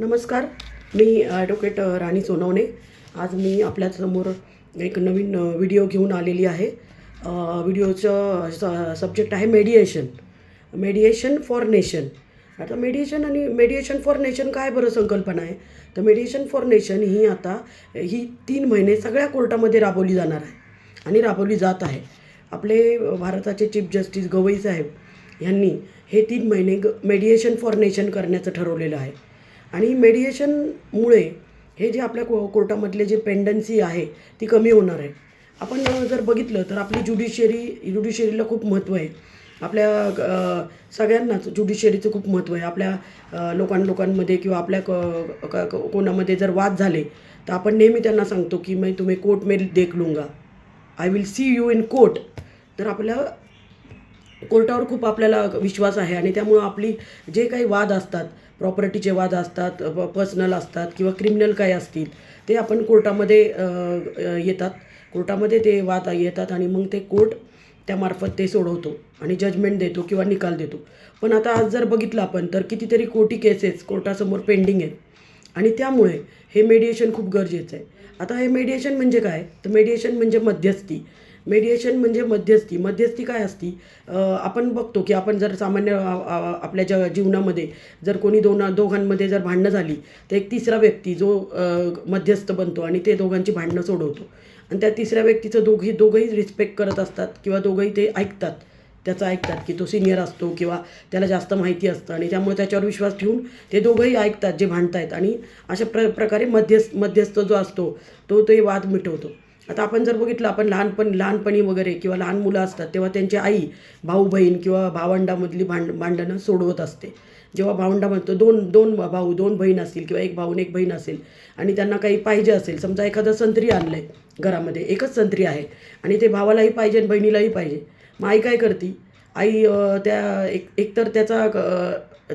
नमस्कार. मी ॲडव्होकेट राणी सोनवणे. आज मी आपल्यासमोर एक नवीन व्हिडिओ घेऊन आलेली आहे. व्हिडिओचं स सब्जेक्ट आहे मेडिएशन मेडिएशन फॉर नेशन आता मेडिएशन आणि मेडिएशन फॉर नेशन काय बरं संकल्पना आहे? तर मेडिएशन फॉर नेशन ही आता ही तीन महिने सगळ्या कोर्टामध्ये राबवली जाणार आहे आणि राबवली जात आहे. आपले भारताचे चीफ जस्टिस गवई साहेब यांनी हे तीन महिने ग मेडिएशन फॉर नेशन करण्याचं ठरवलेलं आहे. आणि मेडिएशनमुळे हे जे आपल्या को कोर्टामधले जे पेंडन्सी आहे ती कमी होणार आहे. आपण जर बघितलं तर आपली ज्युडिशियरी ज्युडिशियरीला खूप महत्त्व आहे. आपल्या सगळ्यांनाच ज्युडिशियरीचं खूप महत्त्व आहे. आपल्या लोकां लोकांमध्ये किंवा आपल्या क कोणामध्ये जर वाद झाले तर आपण नेहमी त्यांना सांगतो की मी तुम्ही कोर्ट मे देख लूंगा. I will see you in court तर आपल्या कोर्टावर खूप आपल्याला विश्वास आहे आणि त्यामुळं आपली जे काही वाद असतात प्रॉपर्टीचे वाद असतात प पर्सनल असतात किंवा क्रिमिनल काय असतील ते आपण कोर्टामध्ये येतात. कोर्टामध्ये ते वाद येतात आणि मग ते कोर्ट त्यामार्फत ते सोडवतो आणि जजमेंट देतो किंवा निकाल देतो. पण आता आज जर बघितलं आपण तर कितीतरी कोटी केसेस कोर्टासमोर पेंडिंग आहेत. आणि त्यामुळे हे मेडिएशन खूप गरजेचं आहे. आता हे मेडिएशन म्हणजे काय? तर मेडिएशन म्हणजे मध्यस्थी. मेडिएशन म्हणजे मध्यस्थी. मध्यस्थी काय असती? आपण बघतो की आपण जर सामान्य आपल्या ज जीवनामध्ये जर कोणी दोन दोघांमध्ये जर भांडणं झाली तर एक तिसरा व्यक्ती जो मध्यस्थ बनतो आणि ते दोघांची भांडणं सोडवतो. आणि त्या तिसऱ्या व्यक्तीचं दोघी दोघंही रिस्पेक्ट करत असतात किंवा दोघंही ते ऐकतात. त्याचं ऐकतात की तो सिनियर असतो किंवा त्याला जास्त माहिती असतं आणि त्यामुळे त्याच्यावर विश्वास ठेवून ते दोघंही ऐकतात जे भांडतायत. आणि अशा प्र प्रकारे मध्यस्थ मध्यस्थ जो असतो तो ते वाद मिटवतो. आता आपण जर बघितलं आपण लहानपण लहानपणी वगैरे किंवा लहान मुलं असतात तेव्हा त्यांची आई भाऊ बहीण किंवा भावंडामधली भांड भांडणं सोडवत असते. जेव्हा भावंडा म्हणतो दोन दोन भाऊ दोन बहीण असतील किंवा एक भाऊ आणि एक बहीण असेल आणि त्यांना काही पाहिजे असेल समजा एखादं संत्री आणलं आहे घरामध्ये एकच संत्री आहे आणि ते भावालाही पाहिजे आणि बहिणीलाही पाहिजे मग आई काय करते? आई त्या एक एकतर त्याचा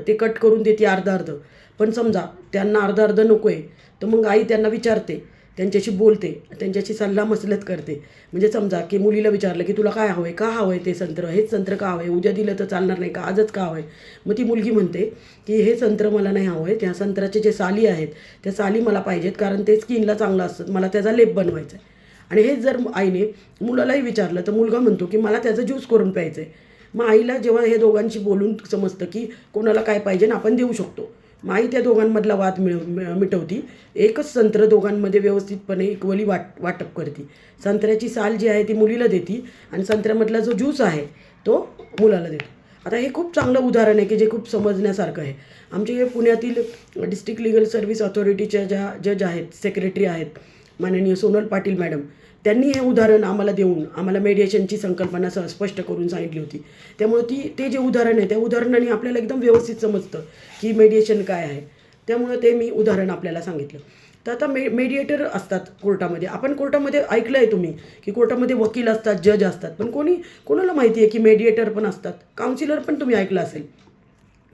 ते कट करून देते अर्धं अर्ध पण समजा त्यांना अर्धं अर्ध नको आहे तर मग आई त्यांना विचारते त्यांच्याशी बोलते त्यांच्याशी सल्ला मसलत करते. म्हणजे समजा की मुलीला विचारलं की तुला काय हवं आहे का हवं आहे ते संत्र? हेच संत्र का हवं आहे उद्या दिलं तर चालणार नाही का? आजच का हवं आहे मग ती मुलगी म्हणते की हे संत्र मला नाही हवं आहे त्या संत्राचे जे साली आहेत त्या साली मला पाहिजेत कारण ते स्किनला चांगलं असतं. मला त्याचा लेप बनवायचा आहे आणि हेच जर आईने मुलालाही विचारलं तर मुलगा म्हणतो की मला त्याचं ज्यूस करून प्यायचं आहे मग आईला जेव्हा हे दोघांशी बोलून समजतं की कोणाला काय पाहिजे ना आपण देऊ शकतो. माई त्या दोघांमधला वाद मिळ- मिटवती. एकच संत्र दोघांमध्ये व्यवस्थितपणे इक्वली वाट वाटप करते. संत्र्याची साल जी आहे ती मुलीला देते आणि संत्र्यामधला जो ज्यूस आहे तो मुलाला देतो. आता हे खूप चांगलं उदाहरण आहे की जे खूप समजण्यासारखं आहे. आमचे हे पुण्यातील डिस्ट्रिक्ट लिगल सर्व्हिस ऑथॉरिटीच्या ज्या जज आहेत सेक्रेटरी आहेत माननीय सोनल पाटील मॅडम त्यांनी हे उदाहरण आम्हाला देऊन आम्हाला मेडिएशनची संकल्पना सह स्पष्ट करून सांगितली होती. त्यामुळे ती ते जे उदाहरण आहे त्या उदाहरणाने आपल्याला एकदम व्यवस्थित समजतं की मेडिएशन काय आहे. त्यामुळे ते मी उदाहरण आपल्याला सांगितलं. तर आता मे मेडिएटर असतात कोर्टामध्ये. आपण कोर्टामध्ये ऐकलं आहे तुम्ही की कोर्टामध्ये वकील असतात जज असतात. पण कोणी कोणाला माहिती आहे की मेडिएटर पण असतात? काउन्सिलर पण तुम्ही ऐकलं असेल.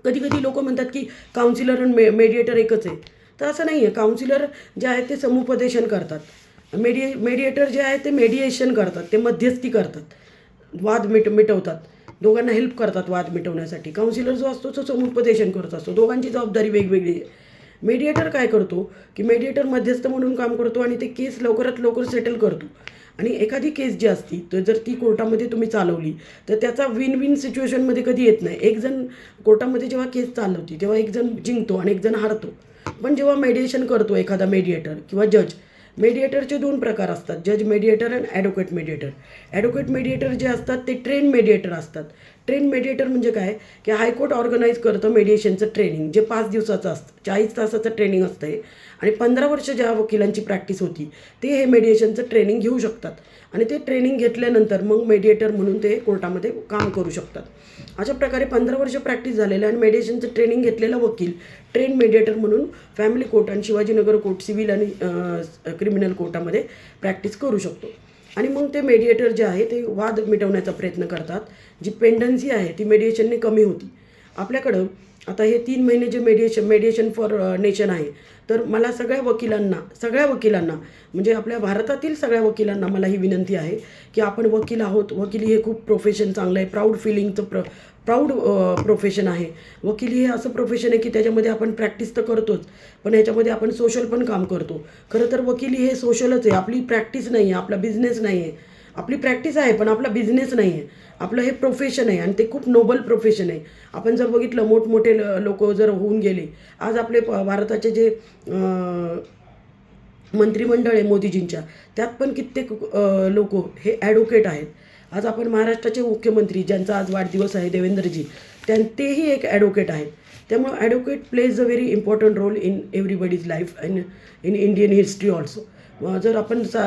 कधी कधी लोक म्हणतात की काउन्सिलर आणि मे मेडिएटर एकच आहे. तर असं नाही आहे काउन्सिलर जे आहेत ते समुपदेशन करतात. मेडिए मेडिएटर जे आहे ते मेडिएशन करतात ते मध्यस्थी करतात. वाद मिट मिटवतात. दोघांना हेल्प करतात वाद मिटवण्यासाठी. काउन्सिलर जो असतो तो समुपदेशन करत असतो. दोघांची जबाबदारी वेगवेगळी आहे. मेडिएटर काय करतो? की मेडिएटर मध्यस्थ म्हणून काम करतो आणि ते केस लवकरात लवकर सेटल करतो. आणि एखादी केस जी असती तर जर ती कोर्टामध्ये तुम्ही चालवली तर त्याचा विन विन सिच्युएशनमध्ये कधी येत नाही. एक जण कोर्टामध्ये जेव्हा केस चालवती तेव्हा एक जण जिंकतो आणि एक जण हारतो. पण जेव्हा मेडिएशन करतो एखादा मेडिएटर किंवा जज मेडिएटरचे दोन प्रकार असतात. जज mediator and advocate mediator advocate mediator जे असतात ते ट्रेन मेडिएटर असतात. ट्रेन मेडिएटर म्हणजे काय? की हायकोर्ट ऑर्गनाईज करतं मेडिएशनचं ट्रेनिंग जे पाच दिवसाचं असतं चाळीस तासाचं ट्रेनिंग असतं हे आणि पंधरा वर्ष ज्या वकिलांची प्रॅक्टिस होती ते हे मेडिएशनचं ट्रेनिंग घेऊ शकतात. आणि ते ट्रेनिंग घेतल्यानंतर मग मेडिएटर म्हणून ते कोर्टामध्ये काम करू शकतात. अशा प्रकारे पंधरा वर्ष प्रॅक्टिस झालेलं आणि मेडिएशनचं ट्रेनिंग घेतलेला वकील ट्रेन मेडिएटर म्हणून फॅमिली कोर्ट आणि शिवाजीनगर कोर्ट सिव्हिल आणि क्रिमिनल कोर्टामध्ये प्रॅक्टिस करू शकतो. आणि मग ते मेडिएटर जे आहे ते वाद मिटवण्याचा प्रयत्न करतात. जी पेंडन्सी आहे ती मेडिएशनने कमी होती. आपल्याकडं आता हे तीन महिने जे मेडिएशन मेडिएशन फॉर नेशन आहे तर मला सगळ्या वकिलांना सगळ्या वकिलांना म्हणजे आपल्या भारतातील सगळ्या वकिलांना मला ही विनंती आहे की आपण वकील आहोत. वकिली हे खूप प्रोफेशन चांगलं आहे. प्राऊड फिलिंगचं प्र प्राऊड प्रोफेशन आहे. वकिली हे असं प्रोफेशन आहे की त्याच्यामध्ये आपण प्रॅक्टिस तर करतोच पण याच्यामध्ये आपण सोशल पण काम करतो. खरं तर वकिली हे सोशलच आहे. आपली प्रॅक्टिस नाही आहे आपला बिझनेस नाही आहे आपली प्रॅक्टिस आहे पण आपला बिझनेस नाही आहे. आपलं हे प्रोफेशन आहे आणि ते खूप नोबल प्रोफेशन आहे. आपण जर बघितलं मोठमोठे लोक जर होऊन गेले आज आपले प- भारताचे जे मंत्रिमंडळ आहे मोदीजींच्या त्यात पण कित्येक लोक हे ॲडव्होकेट आहेत. आज आपण महाराष्ट्राचे मुख्यमंत्री ज्यांचा आज वाढदिवस आहे देवेंद्रजी त्यां तेही एक ॲडव्होकेट आहेत. त्यामुळं advocate plays a very important role in everybody's life and in Indian history also जर आपण सा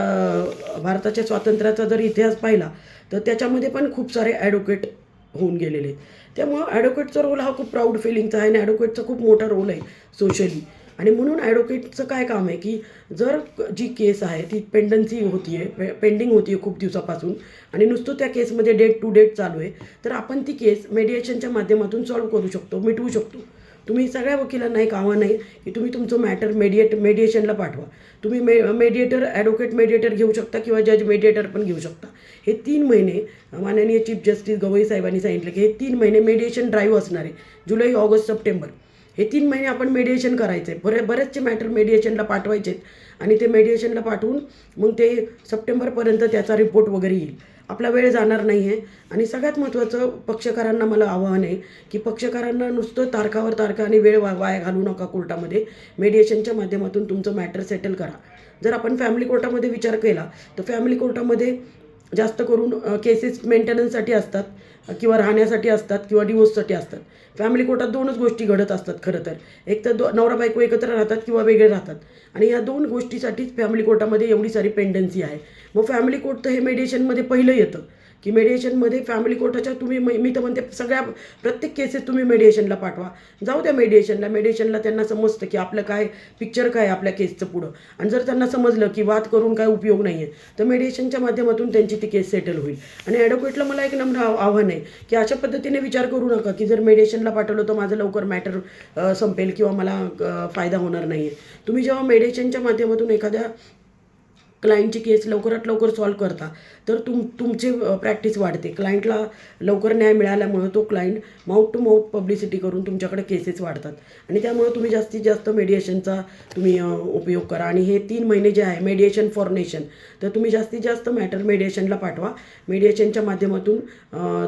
भारताच्या स्वातंत्र्याचा जर इतिहास पाहिला तर त्याच्यामध्ये पण खूप सारे ॲडव्होकेट होऊन गेलेले आहेत. त्यामुळं ॲडव्होकेटचा रोल हा खूप प्राऊड फिलिंगचा आहे आणि ॲडव्होकेटचा खूप मोठा रोल आहे सोशली आणि म्हणून ॲडव्होकेटचं काय काम आहे की जर जी केस आहे ती पेंडन्सी होती आहे पे पेंडिंग होती आहे खूप दिवसापासून आणि नुसतं त्या केसमध्ये डेट टू डेट चालू आहे तर आपण ती केस मेडिएशनच्या माध्यमातून सॉल्व्ह करू शकतो मिटवू शकतो. तुम्ही सगळ्या वकिलांना एक आव्हान आहे की तुम्ही तुमचं मॅटर मेडिएट मेडिएशनला पाठवा. तुम्ही मे मेडिएटर ॲडव्होकेट मेडिएटर घेऊ शकता किंवा जज मेडिएटर पण घेऊ शकता. हे तीन महिने माननीय चीफ जस्टिस गवई साहेबांनी सांगितलं की हे तीन महिने मेडिएशन ड्राईव्ह असणार आहे. July August September. हे तीन महिने आपण मेडिएशन करायचं आहे बरे बरेचसे मॅटर मेडिएशनला पाठवायचे आहेत आणि ते मेडिएशनला पाठवून मग ते सप्टेंबरपर्यंत त्याचा रिपोर्ट वगैरे येईल. आपला वेळ जाणार नाही आहे आणि सगळ्यात महत्त्वाचं पक्षकारांना मला आव्हान आहे की पक्षकारांना नुसतं तारखावर तारखा आणि वेळ वा वाया घालू नका कोर्टामध्ये. मेडिएशनच्या माध्यमातून तुमचं मॅटर सेटल करा. जर आपण फॅमिली कोर्टामध्ये विचार केला तर फॅमिली कोर्टामध्ये जास्त करून केसेस मेंटेनन्ससाठी असतात किंवा राहण्यासाठी असतात किंवा डिवोर्ससाठी असतात. फॅमिली कोर्टात दोनच गोष्टी घडत असतात खरं तर. एक तर दो नवरा बायको एकत्र राहतात किंवा वेगळे राहतात. आणि या दोन गोष्टीसाठीच फॅमिली कोर्टामध्ये एवढी सारी पेंडन्सी आहे. मग फॅमिली कोर्ट तर हे मेडिएशनमध्ये पहिलं येतं. की मेडिएशनमध्ये फॅमिली कोर्टाच्या तुम्ही मी तर म्हणते सगळ्या प्रत्येक केसेस तुम्ही मेडिएशनला पाठवा. जाऊ द्या मेडिएशनला मेडिएशनला त्यांना समजतं की आपलं काय पिक्चर काय आहे आपल्या केसचं पुढं. आणि जर त्यांना समजलं की वाद करून काय उपयोग नाही आहे तर मेडिएशनच्या माध्यमातून त्यांची ती केस सेटल होईल. आणि ॲडव्होकेटला मला एक नम्र आव- आव्हान आहे की अशा पद्धतीने विचार करू नका की जर मेडिएशनला पाठवलं तर माझं लवकर मॅटर संपेल किंवा मला फायदा होणार नाही आहे तुम्ही जेव्हा मेडिएशनच्या माध्यमातून एखाद्या क्लायंटची केस लवकरात लवकर सॉल्व करता तर तुम तुमची प्रॅक्टिस वाढते. क्लायंटला लवकर न्याय मिळाल्यामुळं तो client mouth to mouth publicity करून तुमच्याकडे केसेस वाढतात. आणि त्यामुळं तुम्ही जास्तीत जास्त मेडिएशनचा तुम्ही उपयोग करा. आणि हे तीन महिने जे आहे मेडिएशन फॉर नेशन तर तुम्ही जास्तीत जास्त मॅटर मेडिएशनला पाठवा. मेडिएशनच्या माध्यमातून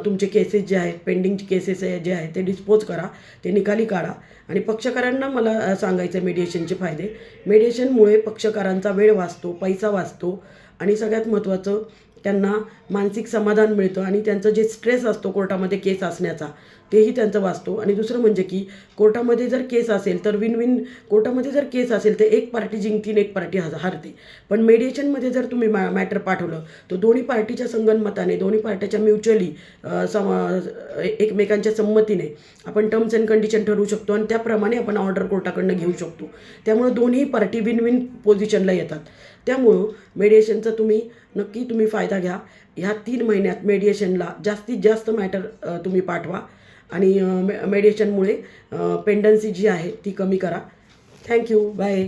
तुमचे केसेस जे आहेत पेंडिंग केसेस जे आहेत ते डिस्पोज करा. ते निकाली काढा. आणि पक्षकारांना मला सांगायचं आहे मेडिएशनचे फायदे. मेडिएशनमुळे पक्षकारांचा वेळ वाचतो पैसा वाचतो. आणि सगळ्यात महत्त्वाचं त्यांना मानसिक समाधान मिळतं आणि त्यांचं जे स्ट्रेस असतो कोर्टामध्ये केस असण्याचा तेही त्यांचं वाचतो. आणि दुसरं म्हणजे की कोर्टामध्ये जर केस असेल तर विन विन कोर्टामध्ये जर केस असेल तर एक पार्टी जिंकतीन एक पार्टी हज हारते. पण मेडिएशनमध्ये जर तुम्ही मॅ मॅटर पाठवलं तर दोन्ही पार्टीच्या संगनमताने दोन्ही पार्ट्याच्या म्युच्युअली सम एकमेकांच्या संमतीने आपण टर्म्स अँड कंडिशन ठरवू शकतो आणि त्याप्रमाणे आपण ऑर्डर कोर्टाकडनं घेऊ शकतो. त्यामुळं दोन्ही पार्टी विन विन पोझिशनला येतात. त्यामुळं मेडिएशनचा तुम्ही नक्की तुम्ही फायदा घ्या. ह्या तीन महिन्यात मेडिएशनला जास्तीत जास्त मॅटर तुम्ही पाठवा. आणि मे मेडिएशनमुळे पेंडन्सी जी आहे ती कमी करा. Thank you bye